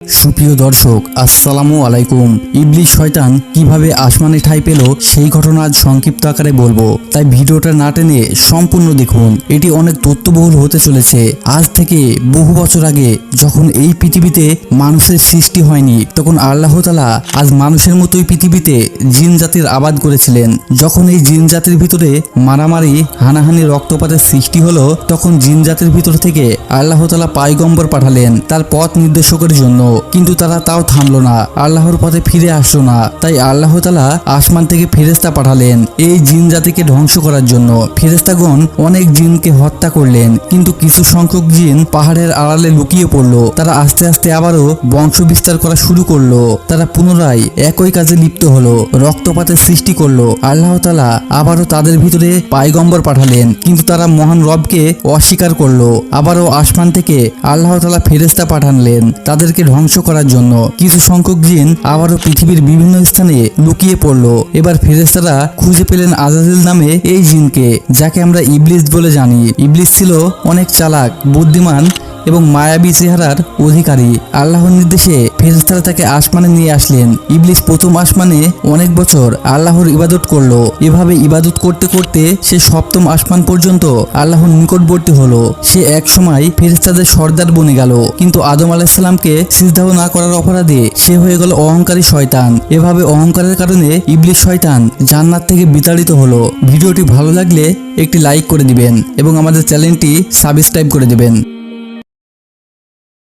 সুপ্রিয় দর্শক, আসসালামু আলাইকুম। ইবলিশ শয়তান কীভাবে আসমানে ঠাই পেল সেই ঘটনা আজ সংক্ষিপ্ত আকারে বলব। তাই ভিডিওটা না টেনে সম্পূর্ণ দেখুন। এটি অনেক তথ্যবহুল হতে চলেছে। আজ থেকে বহু বছর আগে যখন এই পৃথিবীতে মানুষের সৃষ্টি হয়নি, তখন আল্লাহ তালা আজ মানুষের মতোই পৃথিবীতে জিন জাতির আবাদ করেছিলেন। যখন এই জিন জাতির ভিতরে মারামারি, হানাহানি, রক্তপাতের সৃষ্টি হলো, তখন জিন জাতির ভিতর থেকে আল্লাহ তালা পায়গম্বর পাঠালেন। তার পথ নির্দেশকের জন্য। কিন্তু তারা তাও থামলো না। আল্লাহর পথে ফিরে আসলো না। তাই আল্লাহ তালা আসমান থেকে ফেরেস্তা পাঠালেন এই জিন জাতিকে ধ্বংস করার জন্য। ফেরেস্তাগণ অনেক জিনকে হত্যা করলেন, কিন্তু কিছু সংখ্যক জিন পাহাড়ের আড়ালে লুকিয়ে পড়ল। তারা আস্তে আস্তে আবারও বংশ বিস্তার করা শুরু করল। তারা পুনরায় একই কাজে লিপ্ত হলো, রক্তপাতের সৃষ্টি করল। আল্লাহ তালা আবারও তাদের ভিতরে পায়গম্বর পাঠালেন, কিন্তু তারা মহান রবকে অস্বীকার করল। আবারও আসমান থেকে আল্লাহ তালা ফেরেস্তা পাঠানলেন তাদেরকে ধ্বংস করার জন্য কিছু সংখ্যক জিন আবারও পৃথিবীর বিভিন্ন স্থানে লুকিয়ে পড়ল। এবার ফেরেস্তারা খুঁজে পেলেন আজাজিল নামে এই জিনকে, যাকে আমরা ইবলিস বলে জানি। ইবলিস ছিল অনেক চালাক, বুদ্ধিমান এবং মায়াবী চেহারার অধিকারী। আল্লাহর নির্দেশে ফেরেস্তারা তাকে আসমানে নিয়ে আসলেন। ইবলিস প্রথম আসমানে অনেক বছর আল্লাহর ইবাদত করল। এভাবে ইবাদত করতে করতে সে সপ্তম আসমান পর্যন্ত আল্লাহর নিকটবর্তী হলো। সে এক সময় ফেরেস্তাদের সর্দার বনে গেল। কিন্তু আদম আলাহিসাল্লামকে সিজদাও না করার অপরাধে সে হয়ে গেল অহংকারী শয়তান। এভাবে অহংকারের কারণে ইবলিস শয়তান জান্নাত থেকে বিতাড়িত হলো। ভিডিওটি ভালো লাগলে একটি লাইক করে দিবেন এবং আমাদের চ্যানেলটি সাবস্ক্রাইব করে দিবেন।